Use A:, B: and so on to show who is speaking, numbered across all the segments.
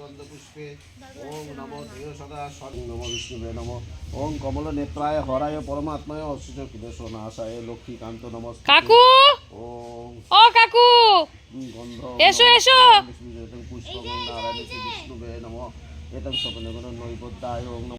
A: গন্ধপুষ্পে ওং নমো দেহ সদা স্বর্গ নমো বিষ্ণুবে নমো। ওং কমল নেত্রায় হরায় পরমাত্মায় অশুচ কিলেশ নাশায় লক্ষ্মীকান্ত নমঃ
B: কাকু!
A: ওং
B: ও কাকু!
A: গন্ধ
B: এসো, এসো।
A: পুষ্প নারায়ণ বিষ্ণুবে নমঃ। নৈবদ্যায় নমঃ।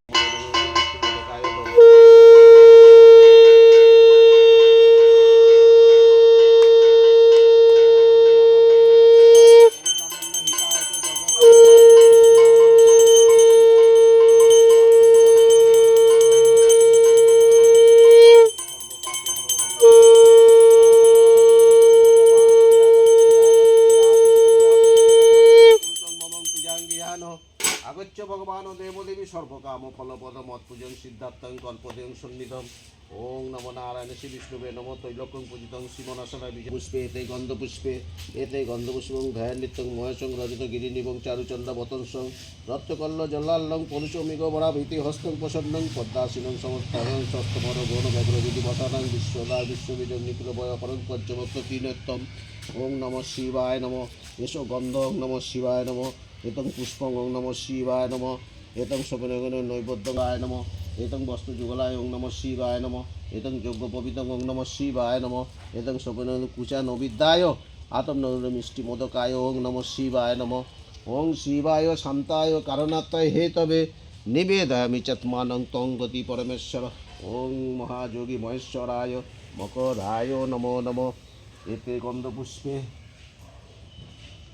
A: আগচ্ছ ভগবান দেবদেবী সর্বকাম ফলপদ মৎপূজন সিদ্ধার্থং কল্পদেং সন্নিধম। ওং নম নারায়ণ শ্রী বিষ্ণুবে নম তৈলক্যং পূজিতং শিবনাশনা বিজয় পুষ্পে, এতে গন্ধপুষ্পে, এতে গন্ধপুষ্পং ধ্যান নিত্যং মহেশং রজত গিরিনিবং চারুচন্দ্র বতংসং রক্তকল্ল জল্লাল্লং পরশুমিগ বরা ভীতি হস্তং প্রসন্নং পদ্মাসীনং সস্তপর গৌণ ব্যাঘ্র বিধি বসানাং বিশ্বদা বিশ্ববিজং নিখিল বয় করং পঞ্চমত্ত তিনোত্তম ওং নম শিবায় নম। এসো গন্ধ নম শিবায় নম। এতং পুষ্পং নম শিবায় নম, এতং শোভনগণ নৈবদ্যগায় নম, এতং বস্ত্রযুগলায় ওং নম শিবায় নম, এতং যজ্ঞ পবিতং ওং নম শিবায় নম, এতং শোভন কুচা নবিদ্যায় আতম নর মিষ্টি মোদকায় ওং নম শিবায় নম, ওং শিবায় শান্তায় কারণাত্মায় হে তবে, নিবেদয়ামি চত্মানং তং গতি পরমেশ্বর, ওং মহাযোগী মহেশ্বরায়, মকরায় নমো নমঃ, এতে গন্ধপুষ্পে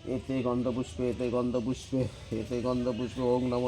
A: এতে গন্ধপুষ্পে এতে গন্ধ পুষ্পে এতে গন্ধ গন্ধপুষ্পে ওং নম